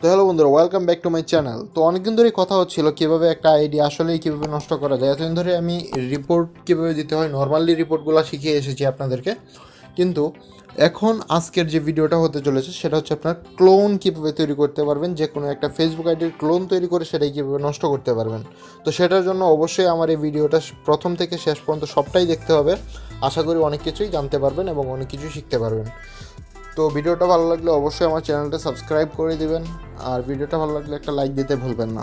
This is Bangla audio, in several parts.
তো হ্যালো বন্ধুরা welcome back to my channel তো অনেকদিন ধরে কথা হচ্ছিল কীভাবে একটা আইডি আসলেই কীভাবে নষ্ট করা যায়। এতদিন ধরে আমি রিপোর্ট কীভাবে দিতে হয় নর্মালি রিপোর্টগুলো শিখিয়ে এসেছি আপনাদেরকে। কিন্তু এখন আজকের যে ভিডিওটা হতে চলেছে, সেটা হচ্ছে আপনার ক্লোন কীভাবে তৈরি করতে পারবেন, যে কোনো একটা ফেসবুক আইডির ক্লোন তৈরি করে সেটাই কীভাবে নষ্ট করতে পারবেন। তো সেটার জন্য অবশ্যই আমার এই ভিডিওটা প্রথম থেকে শেষ পর্যন্ত সবটাই দেখতে হবে। আশা করি অনেক কিছুই জানতে পারবেন এবং অনেক কিছুই শিখতে পারবেন। তো ভিডিওটা ভালো লাগলে অবশ্যই আমার চ্যানেলটা সাবস্ক্রাইব করে দিবেন, আর ভিডিওটা ভালো লাগলে একটা লাইক দিতে ভুলবেন না।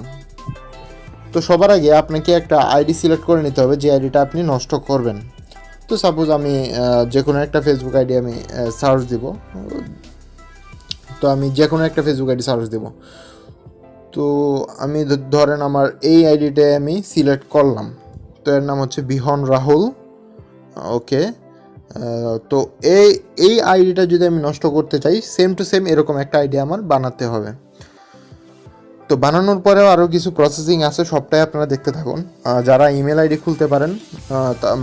তো সবার আগে আপনাকে একটা আইডি সিলেক্ট করে নিতে হবে, যে আইডিটা আপনি নষ্ট করবেন। তো সাপোজ আমি যে কোনো একটা ফেসবুক আইডি আমি সার্চ দিব। তো আমি যে কোনো একটা ফেসবুক আইডি সার্চ দিব। তো আমি ধরেন আমার এই আইডিটাই আমি সিলেক্ট করলাম। তো এর নাম হচ্ছে বিহন রাহুল। ওকে তো এই এই আইডিটা যদি আমি নষ্ট করতে চাই সেম টু সেম এরকম একটা আইডি আমার বানাতে হবে। তো বানানোর পরেও আরও কিছু প্রসেসিং আছে, সবটাই আপনারা দেখতে থাকুন। যারা ইমেল আইডি খুলতে পারেন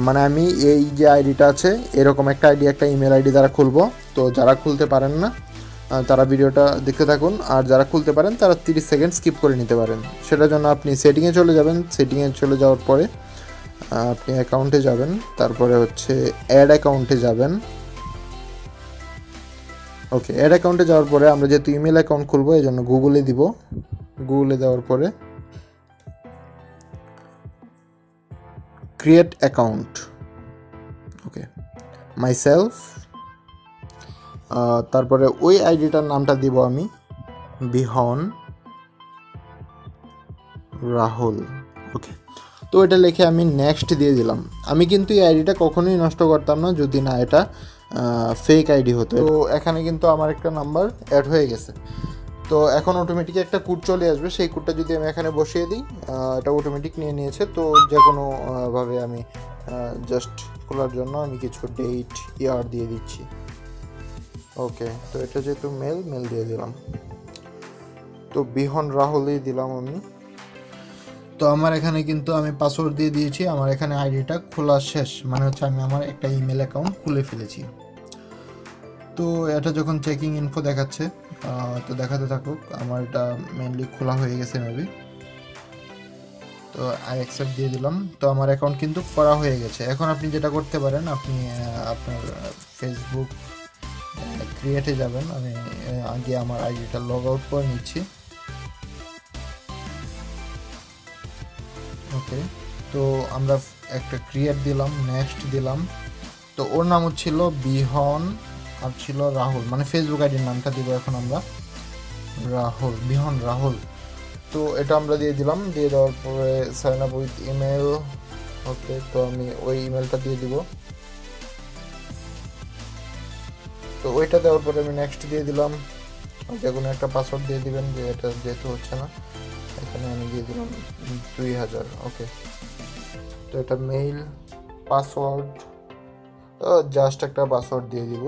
মানে আমি এই যে আইডিটা আছে, এরকম একটা আইডি একটা ইমেল আইডি দ্বারা খুলবো। তো যারা খুলতে পারেন না তারা ভিডিওটা দেখতে থাকুন। আর যারা খুলতে পারেন, তারা তিরিশ সেকেন্ড স্কিপ করে নিতে পারেন। সেটার জন্য আপনি সেটিংয়ে চলে যাবেন। সেটিংয়ে চলে যাওয়ার পরে আপনি অ্যাকাউন্টে যাবেন, তারপরে হচ্ছে অ্যাড অ্যাকাউন্টে যাবেন। ওকে অ্যাড অ্যাকাউন্টে যাওয়ার পরে আমরা যেহেতু ইমেল অ্যাকাউন্ট খুলবো, এই জন্য গুগলে দিব। গুগলে দেওয়ার পরে create account okay myself তারপরে ওই আইডিটার নামটা দিব আমি, বিহন রাহুল। ওকে তো এটা লিখে আমি নেক্সট দিয়ে দিলাম। আমি কিন্তু এই আইডিটা কখনোই নষ্ট করতাম না যদি না এটা ফেক আইডি হতো। তো এখানে কিন্তু আমার একটা নাম্বার অ্যাড হয়ে গেছে। তো এখন অটোমেটিক একটা কোড চলে আসবে। সেই কোডটা যদি আমি এখানে বসিয়ে দিই এটা অটোমেটিক নিয়ে নিয়েছে। তো যে কোনো আহ, ভাবে আমি জাস্ট খোলার জন্য আমি কিছু ডেট ইয়ার দিয়ে দিচ্ছি। ওকে তো এটা যেহেতু মেল মেল দিয়ে দিলাম। তো বিহন রাহুলই দিলাম আমি। তো আমার এখানে কিন্তু আমি পাসওয়ার্ড দিয়ে দিয়েছি, আমার এখানে আইডিটা খোলা শেষ মানে হচ্ছে আমি আমার একটা ইমেল অ্যাকাউন্ট খুলে ফেলেছি। তো এটা যখন চেকিং ইনফো দেখাচ্ছে তো দেখাতে থাকুক, আমার এটা মেনলি খোলা হয়ে গেছে মেবি তো আই অ্যাকসেপ্ট দিয়ে দিলাম, তো আমার অ্যাকাউন্ট কিন্তু করা হয়ে গেছে। এখন আপনি যেটা করতে পারেন, আপনি আপনার ফেসবুক ক্রিয়েটে যাবেন। আমি আগে আমার আইডিটা লগ আউট করে নিচ্ছি। ওকে তো আমরা একটা ক্রিয়েট দিলাম, নেক্সট দিলাম। তো ওর নাম হচ্ছিল বিহন আর ছিল রাহুল। মানে ফেসবুক আইডির নামটা দিব এখন আমরা। রাহুল, বিহন রাহুল। তো এটা আমরা দিয়ে দিলাম। দিয়ে দেওয়ার পরে sign up with email okay, তো আমি ওই ইমেলটা দিয়ে দিব। তো ওইটা দেওয়ার পরে আমি নেক্সট দিয়ে দিলাম। যে কোনো একটা পাসওয়ার্ড দিয়ে দিবেন যে এটা যেহেতু হচ্ছে না। এখানে আমি দিয়ে দিলাম দুই হাজার ওকে তো এটা মেইল পাসওয়ার্ড জাস্ট একটা পাসওয়ার্ড দিয়ে দিব।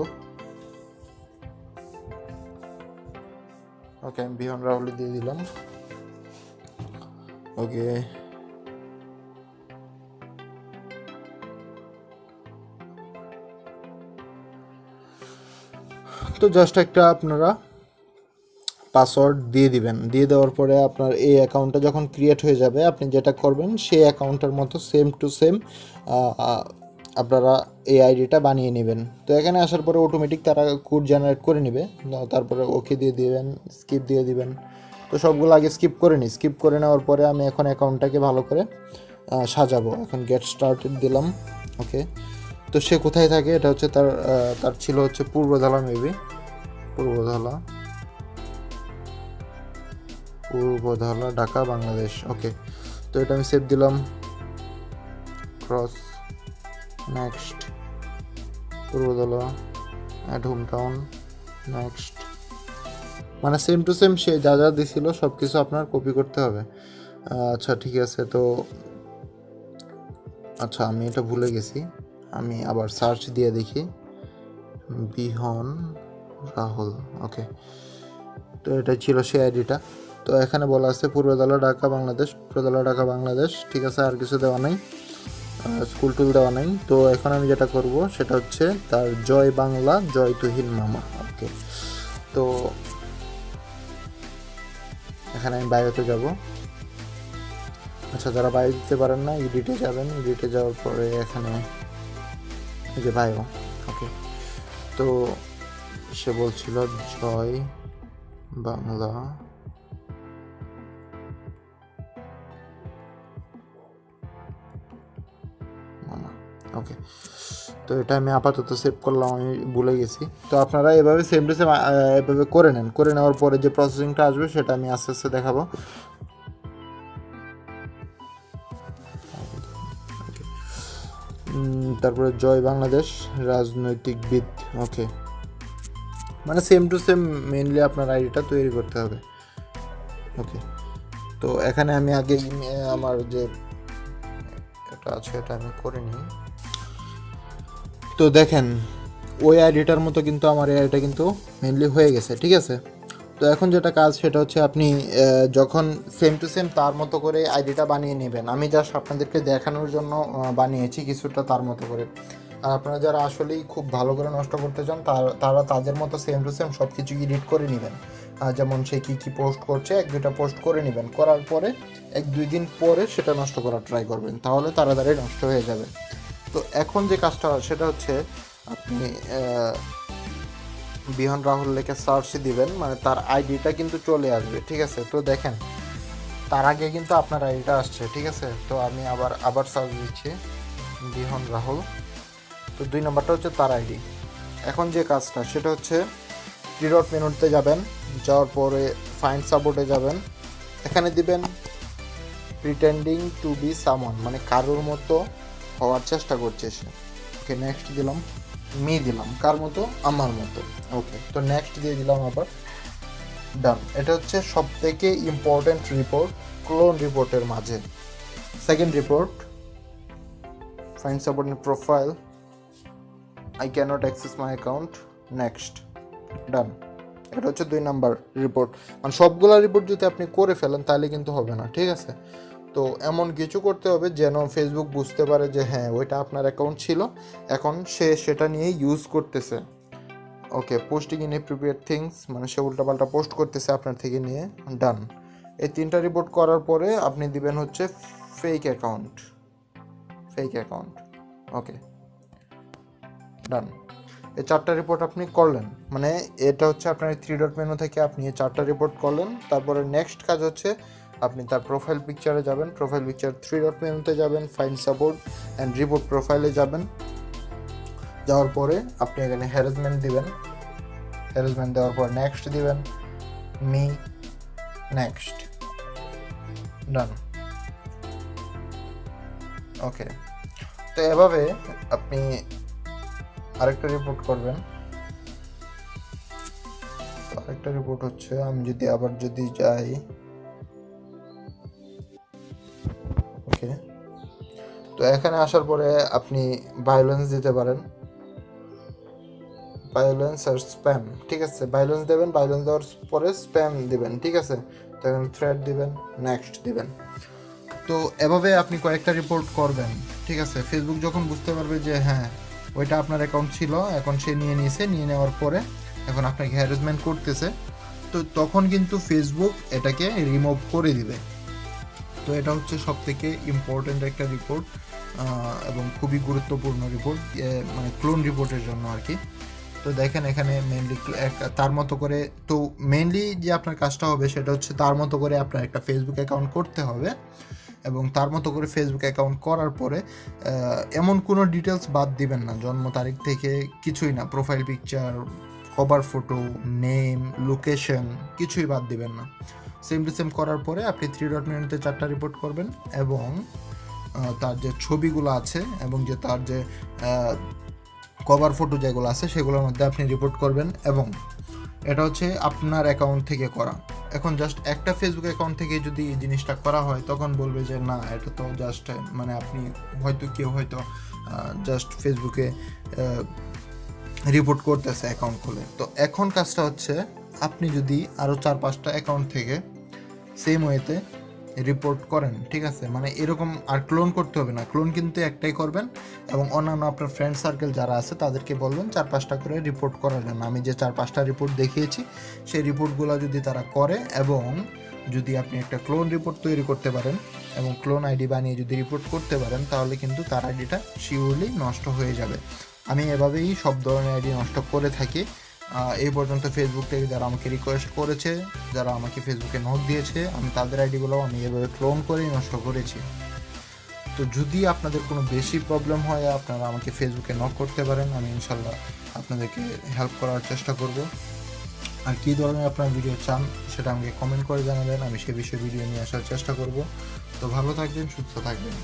ওকে আমি বিহন রাহুল দিয়ে দিলাম। ওকে তো জাস্ট একটা আপনারা পাসওয়ার্ড দিয়ে দিবেন। দিয়ে দেওয়ার পরে আপনার এই অ্যাকাউন্টটা যখন ক্রিয়েট হয়ে যাবে, আপনি যেটা করবেন, সেই অ্যাকাউন্টের মতো সেম টু সেম আপনারা এই আইডিটা বানিয়ে নেবেন। তো এখানে আসার পরে অটোমেটিক তারা কোড জেনারেট করে নেবে। তারপরে ওকে দিয়ে দিবেন স্কিপ দিয়ে দিবেন। তো সবগুলো আগে স্কিপ করে নিই। স্কিপ করে নেওয়ার পরে আমি এখন অ্যাকাউন্টটাকে ভালো করে সাজাবো। এখন গেট স্টার্টেড দিলাম। ওকে তো সে কোথায় থাকে? এটা হচ্ছে তার তার ছিল হচ্ছে পূর্বধালা মেবি পূর্বধালা। পূর্বধালা ঢাকা, বাংলাদেশ। ওকে, তো এটা আমি সেভ দিলাম। Cross next Purbadhala at home town next মানে সেম টু সেম সে যা যা দিছিল সব কিছু আপনার কপি করতে হবে। আচ্ছা ঠিক আছে, তো আচ্ছা আমি এটা ভুলে গেছি। আমি আবার সার্চ দিয়ে দেখি। বিহন রাহুল, ওকে। তো এটা ছিল সেই আইডিটা তো এখানে বলা আছে পূর্বদলা ঢাকা বাংলাদেশ পূর্বদলা ঢাকা বাংলাদেশ। ঠিক আছে, আর কিছু দেওয়া নেই। স্কুল টুল দেওয়া নেই। তো এখন আমি যেটা করব, সেটা হচ্ছে তার জয় বাংলা, জয় তুহিন মামা। ওকে তো এখানে আমি বায়োতে যাব। আচ্ছা যারা বায়ো দিতে পারেন না ইডিটে যাবেন। ইডিটে যাওয়ার পরে এখানে যে বায়ো ওকে তো সে বলছিল, জয় বাংলা। ওকে তো এটা আমি আপাতত সেভ করলাম, আমি ভুলে গেছি। তো আপনারা এভাবে সেম টু সেম এভাবে করে নেন। করে নেওয়ার পরে যে প্রসেসিংটা আসবে সেটা আমি আস্তে আস্তে দেখাবো। তারপরে জয় বাংলাদেশ রাজনৈতিকবিদ ওকে মানে সেম টু সেম মেনলি আপনার আইডিটা তৈরি করতে হবে। ওকে তো এখানে আমি আগে আমার যে এটা আছে, এটা আমি করে নিই। তো দেখেন, ওই আইডিটার মতো কিন্তু আমার এই আইডিটা কিন্তু মেনলি হয়ে গেছে, ঠিক আছে? তো এখন যেটা কাজ, সেটা হচ্ছে আপনি যখন সেম টু সেম তার মতো করে আইডিটা বানিয়ে নেবেন, আমি জাস্ট আপনাদেরকে দেখানোর জন্য বানিয়েছি কিছুটা তার মতো করে। আর আপনারা যারা আসলেই খুব ভালো করে নষ্ট করতে চান, তার- তাদের মতো সেম টু সেম সব কিছু এডিট করে নেবেন। যেমন সে কী কী পোস্ট করছে, এক দুইটা পোস্ট করে নেবেন। করার পরে, এক দুই দিন পরে সেটা নষ্ট করার ট্রাই করবেন, তাহলে তাড়াতাড়ি নষ্ট হয়ে যাবে। তো এখন যে কাজটা সেটা হচ্ছে আপনি বিহন রাহুল লেখে সার্চ দিবেন মানে তার আইডিটা কিন্তু চলে আসবে, ঠিক আছে? তো দেখেন, তার আগে কিন্তু আপনার আইডিটা আসছে, ঠিক আছে? তো আমি আবার আবার সার্চ দিচ্ছি, বিহন রাহুল। তো দুই নম্বরটা হচ্ছে তার আইডি এখন যে কাজটা, সেটা হচ্ছে থ্রি ডট মেনুতে যাবেন, যাওয়ার পরে ফাইন্ড সাপোর্টে যাবেন, এখানে দিবেন প্রিটেন্ডিং টু বি সামন মানে কারোর মতো হওয়ার চেষ্টা করছে সে। ওকে নেক্সট দিলাম। মি দিলাম। কার মতো? আমার মতো। ওকে তো নেক্সট দিয়ে দিলাম আবার। ডান এটা হচ্ছে সব থেকে ইম্পর্টেন্ট রিপোর্ট ক্লোন রিপোর্টের মাঝে। Second report find support profile I can't access my account next done এটা হচ্ছে দুই নাম্বার রিপোর্ট মানে সবগুলা রিপোর্ট যদি আপনি করে ফেলেন, তাহলে কিন্তু হবে না। ঠিক আছে? তো এমন কিছু করতে হবে যেন ফেসবুক বুঝতে পারে যে হ্যাঁ ওইটা আপনার অ্যাকাউন্ট ছিল। এখন সে সেটা নিয়ে ইউজ করতেছে। Okay posting inappropriate things মানে সে উল্টাপাল্টা পোস্ট করতেছে আপনার থেকে নিয়ে ডান এই তিনটা রিপোর্ট করার পরে আপনি দিবেন হচ্ছে fake account fake account okay done এই চারটা রিপোর্ট আপনি করলেন। মানে এটা হচ্ছে আপনার থ্রি ডট মেনু থেকে আপনি চারটা রিপোর্ট করলেন। তারপরে নেক্সট কাজ হচ্ছে আপনি তার প্রোফাইল পিকচারে যাবেন প্রোফাইল পিকচার থ্রি ডট মেনুতে যাবেন ফাইন সাপোর্ট অ্যান্ড রিপোর্ট প্রোফাইলে যাবেন। যাওয়ার পরে আপনি এখানে হ্যারাসমেন্ট দিবেন। হ্যারাসমেন্ট দেওয়ার পর নেক্সট দিবেন। মি নেক্সট ডান ওকে তো এভাবে আপনি আরেকটা রিপোর্ট করবেন। আরেকটা রিপোর্ট হচ্ছে, আমি যদি আবার যদি যাই তো এখানে আসার পরে আপনি ভায়োলেন্স দিতে পারেন। ভায়োলেন্স আর স্প্যাম ঠিক আছে? ভায়োলেন্স দেবেন ভায়োলেন্স দেওয়ার পরে স্প্যাম দিবেন, ঠিক আছে? তো এখন থ্রেড দিবেন নেক্সট দিবেন। তো এভাবে আপনি কয়েকটা রিপোর্ট করবেন, ঠিক আছে? ফেসবুক যখন বুঝতে পারবে যে হ্যাঁ ওইটা আপনার অ্যাকাউন্ট ছিল, এখন সে নিয়ে নিয়েছে, নিয়ে নেওয়ার পরে এখন আপনাকে হ্যারাসমেন্ট করতেছে। তো তখন কিন্তু ফেসবুক এটাকে রিমুভ করে দিবে। তো এটা হচ্ছে সব থেকে ইম্পর্ট্যান্ট একটা রিপোর্ট এবং খুবই গুরুত্বপূর্ণ রিপোর্ট মানে ক্লোন রিপোর্টের জন্য আর কি। তো দেখেন এখানে মেনলি তার মতো করে, তো মেনলি যে আপনার কাজটা হবে সেটা হচ্ছে তার মতো করে আপনার একটা ফেসবুক অ্যাকাউন্ট করতে হবে, এবং তার মতো করে ফেসবুক অ্যাকাউন্ট করার পরে এমন কোনো ডিটেলস বাদ দিবেন না, জন্ম তারিখ থেকে কিছুই না profile picture cover photo name location কিছুই বাদ দিবেন না। সেম টু সেম করার পরে আপনি থ্রি ডট মিনিটে চারটা রিপোর্ট করবেন এবং তার যে ছবিগুলো আছে এবং যে তার যে কভার ফটো যেগুলো আছে সেগুলোর মধ্যে আপনি রিপোর্ট করবেন এবং এটা হচ্ছে আপনার অ্যাকাউন্ট থেকে করা। এখন জাস্ট একটা ফেসবুক অ্যাকাউন্ট থেকে যদি এই জিনিসটা করা হয়, তখন বলবে যে না, এটা তো জাস্ট মানে আপনি হয়তো কেউ হয়তো জাস্ট ফেসবুকে রিপোর্ট করতেছে অ্যাকাউন্ট খুলে। তো এখন কাজটা হচ্ছে আপনি যদি আরও চার পাঁচটা অ্যাকাউন্ট থেকে সেম ওয়েতে রিপোর্ট করেন, ঠিক আছে? মানে এরকম আর ক্লোন করতে হবে না। ক্লোন কিন্তু একটাই করবেন এবং অন্যান্য আপনার ফ্রেন্ড সার্কেল যারা আছে, তাদেরকে বলবেন চার পাঁচটা করে রিপোর্ট করার জন্য। আমি যে চার পাঁচটা রিপোর্ট দেখিয়েছি, সেই রিপোর্টগুলো যদি তারা করে এবং যদি আপনি একটা ক্লোন রিপোর্ট তৈরি করতে পারেন এবং ক্লোন আইডি বানিয়ে যদি রিপোর্ট করতে পারেন, তাহলে কিন্তু তার আইডিটা শিওরলি নষ্ট হয়ে যাবে। আমি এভাবেই সব ধরনের আইডি নষ্ট করে থাকি। এই পর্যন্ত ফেসবুক থেকে যারা আমাকে রিকোয়েস্ট করেছে, যারা আমাকে ফেসবুকে নোট দিয়েছে, আমি তাদের আইডিগুলো আমি এভাবে ক্লোন করেই নষ্ট করেছি। তো যদি আপনাদের কোনো বেশি প্রবলেম হয়, আপনারা আমাকে ফেসবুকে নক করতে পারেন, আমি ইনশাল্লাহ আপনাদেরকে হেল্প করার চেষ্টা করব। আর কী ধরনের আপনার ভিডিও চান, সেটা আমাকে কমেন্ট করে জানাবেন, আমি সে বিষয়ে ভিডিও নিয়ে আসার চেষ্টা করব। তো ভালো থাকবেন, সুস্থ থাকবেন।